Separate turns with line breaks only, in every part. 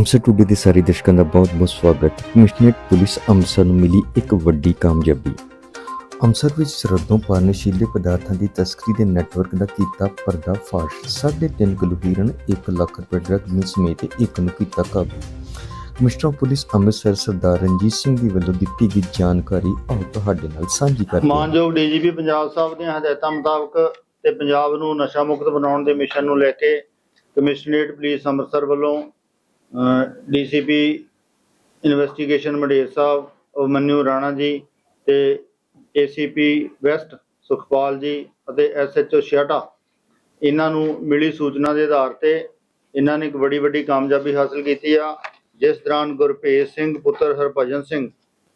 Amritsar today ਦੇ ਸਾਰੇ ਦਰਸ਼ਕਾਂ ਦਾ ਬਹੁਤ-ਬਹੁਤ ਸਵਾਗਤ। ਕਮਿਸ਼ਨਰੇਟ ਪੁਲਿਸ ਅੰਮ੍ਰਿਤਸਰ ਨੂੰ ਮਿਲੀ ਇੱਕ ਵੱਡੀ ਕਾਮਯਾਬੀ। ਅੰਮ੍ਰਿਤਸਰ ਵਿੱਚ ਸਰਹੱਦੋਂ ਪਾਰ ਨਸ਼ੀਲੇ ਪਦਾਰਥਾਂ ਦੀ ਤਸਕਰੀ ਦੇ ਨੈਟਵਰਕ ਦਾ ਕੀਤਾ ਪਰਦਾਫਾਸ਼। 3.5 ਕਿਲੋ ਹੀਰਨ 1 ਲੱਖ ਰੁਪਏ ਡਰਗ ਨੂੰ ਸਮੇਤ ਇੱਕ ਨੂੰ ਕੀਤਾ ਕਾਬੂ। ਕਮਿਸ਼ਨਰ ਪੁਲਿਸ ਅੰਮ੍ਰਿਤਸਰ ਸਰਦਾਰ ਰਣਜੀਤ ਸਿੰਘ ਦੀ ਵੱਲੋਂ ਦਿੱਤੀ ਗਈ ਜਾਣਕਾਰੀ ਆਓ ਤੁਹਾਡੇ ਨਾਲ ਸਾਂਝੀ ਕਰਦੇ ਹਾਂ।
ਮਾਨਯੋਗ ਡੀਜੀਪੀ ਪੰਜਾਬ ਸਾਹਿਬ ਦੀਆਂ ਹਦਾਇਤਾਂ ਮੁਤਾਬਕ ਤੇ ਪੰਜਾਬ ਨੂੰ ਨਸ਼ਾ ਮੁਕਤ ਬਣਾਉਣ ਦੇ ਮਿਸ਼ਨ ਨੂੰ ਲੈ ਕੇ ਕਮਿਸ਼ਨਰੇਟ ਪੁਲਿਸ ਅੰਮ੍ਰਿਤਸਰ ਵੱਲੋਂ ਡੀਸੀਪੀ ਇਨਵੈਸਟੀਗੇਸ਼ਨ ਮੰਡੇਰ ਸਾਹਿਬ ਅਭਿਮਨਿਊ ਰਾਣਾ ਜੀ ਤੇ ਏਸੀਪੀ ਵੈਸਟ ਸੁਖਪਾਲ ਜੀ ਅਤੇ ਐਸਐਚਓ ਛਿਆਟਾ ਇਹਨਾਂ ਨੂੰ ਮਿਲੀ ਸੂਚਨਾ ਦੇ ਆਧਾਰ ਤੇ ਇਹਨਾਂ ਨੇ ਇੱਕ ਬੜੀ ਵੱਡੀ ਕਾਮਯਾਬੀ ਹਾਸਲ ਕੀਤੀ ਆ, ਜਿਸ ਦੌਰਾਨ ਗੁਰਭੇਜ ਸਿੰਘ, ਪੁੱਤਰ ਹਰਭਜਨ ਸਿੰਘ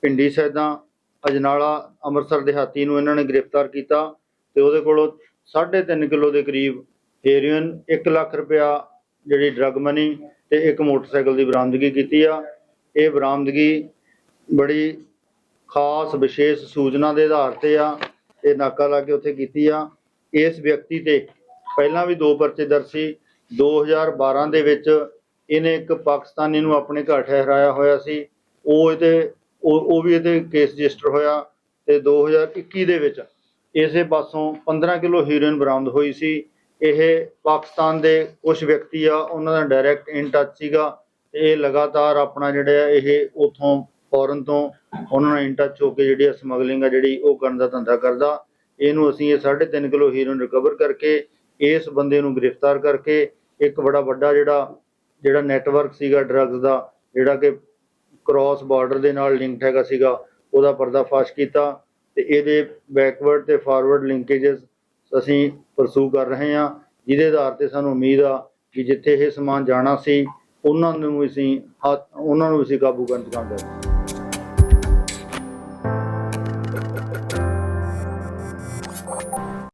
ਪਿੰਡੀ ਸੈਦਾ, ਅਜਨਾਲਾ, ਅੰਮ੍ਰਿਤਸਰ ਦਿਹਾਤੀ ਨੂੰ ਇਹਨਾਂ ਨੇ ਗ੍ਰਿਫਤਾਰ ਕੀਤਾ ਤੇ ਉਹਦੇ ਕੋਲੋਂ 3.5 ਕਿਲੋ ਦੇ ਕਰੀਬ ਹੈਰੋਇਨ 1 ਲੱਖ ਰੁਪਇਆ ਜਿਹੜੀ ਡਰੱਗ ਮਨੀ ਤੇ ਇੱਕ ਮੋਟਰਸਾਈਕਲ ਦੀ ਬਰਾਮਦਗੀ ਕੀਤੀ ਆ। ਇਹ ਬਰਾਮਦਗੀ ਬੜੀ ਖਾਸ, ਵਿਸ਼ੇਸ਼ ਸੂਚਨਾ ਦੇ ਆਧਾਰ ਤੇ ਆ। ਇਹ ਨਾਕਾ ਲਾ ਕੇ ਉੱਥੇ ਕੀਤੀ ਆ। ਇਸ ਵਿਅਕਤੀ ਤੇ ਪਹਿਲਾਂ ਵੀ ਦੋ ਪਰਚੇ ਦਰਜ ਸੀ। 2012 ਦੇ ਵਿੱਚ ਇਹਨੇ ਇੱਕ ਪਾਕਿਸਤਾਨੀ ਨੂੰ ਆਪਣੇ ਘਰ ਠਹਿਰਾਇਆ ਹੋਇਆ ਸੀ। ਉਹ ਇਹਦੇ, ਉਹ ਉਹ ਵੀ ਇਹਦੇ ਕੇਸ ਰਜਿਸਟਰ ਹੋਇਆ ਤੇ 2021 ਦੇ ਵਿੱਚ ਇਸੇ ਪਾਸੋਂ 15 ਕਿਲੋ ਹੀਰੋਇਨ ਬਰਾਮਦ ਹੋਈ ਸੀ। ਇਹ ਪਾਕਿਸਤਾਨ ਦੇ ਕੁਝ ਵਿਅਕਤੀ ਆ, ਉਹਨਾਂ ਦਾ ਡਾਇਰੈਕਟ ਇਨ ਟੱਚ ਸੀਗਾ ਤੇ ਇਹ ਲਗਾਤਾਰ ਆਪਣਾ ਜਿਹੜਾ ਇਹ ਉਥੋਂ ਫੋਰਨ ਤੋਂ ਉਹਨਾਂ ਨਾਲ ਇਨ ਟੱਚ ਹੋ ਕੇ ਜਿਹੜੀ ਸਮਗਲਿੰਗ ਆ ਜਿਹੜੀ ਉਹ ਕਰਨ ਦਾ ਧੰਦਾ ਕਰਦਾ। ਇਹਨੂੰ ਅਸੀਂ ਇਹ 3.5 ਕਿਲੋ ਹੀਰੋਇਨ ਰਿਕਵਰ ਕਰਕੇ, ਇਸ ਬੰਦੇ ਨੂੰ ਗ੍ਰਿਫਤਾਰ ਕਰਕੇ, ਇੱਕ ਬੜਾ ਵੱਡਾ ਜਿਹੜਾ ਜਿਹੜਾ ਨੈਟਵਰਕ ਸੀਗਾ ਡਰੱਗਸ ਦਾ, ਜਿਹੜਾ ਕਿ ਕ੍ਰਾਸ ਬਾਰਡਰ ਦੇ ਨਾਲ ਲਿੰਕਡ ਹੈਗਾ ਸੀਗਾ, ਉਹਦਾ ਪਰਦਾਫਾਸ਼ ਕੀਤਾ ਤੇ ਇਹਦੇ ਬੈਕਵਰਡ ਤੇ ਫਾਰਵਰਡ ਲਿੰਕੇजेस ਅਸੀਂ ਪਰਸੂ ਕਰ ਰਹੇ ਹਾਂ। ਜਿਹਦੇ ਆਧਾਰ ਤੇ ਸਾਨੂੰ ਉਮੀਦ ਆ ਕਿ ਜਿੱਥੇ ਇਹ ਸਮਾਨ ਜਾਣਾ ਸੀ, ਉਹਨਾਂ ਨੂੰ ਅਸੀਂ ਹੱਥ ਉਹਨਾਂ ਨੂੰ ਅਸੀਂ ਕਾਬੂ ਕਰਨ ਚ ਕਾਮਯਾਬ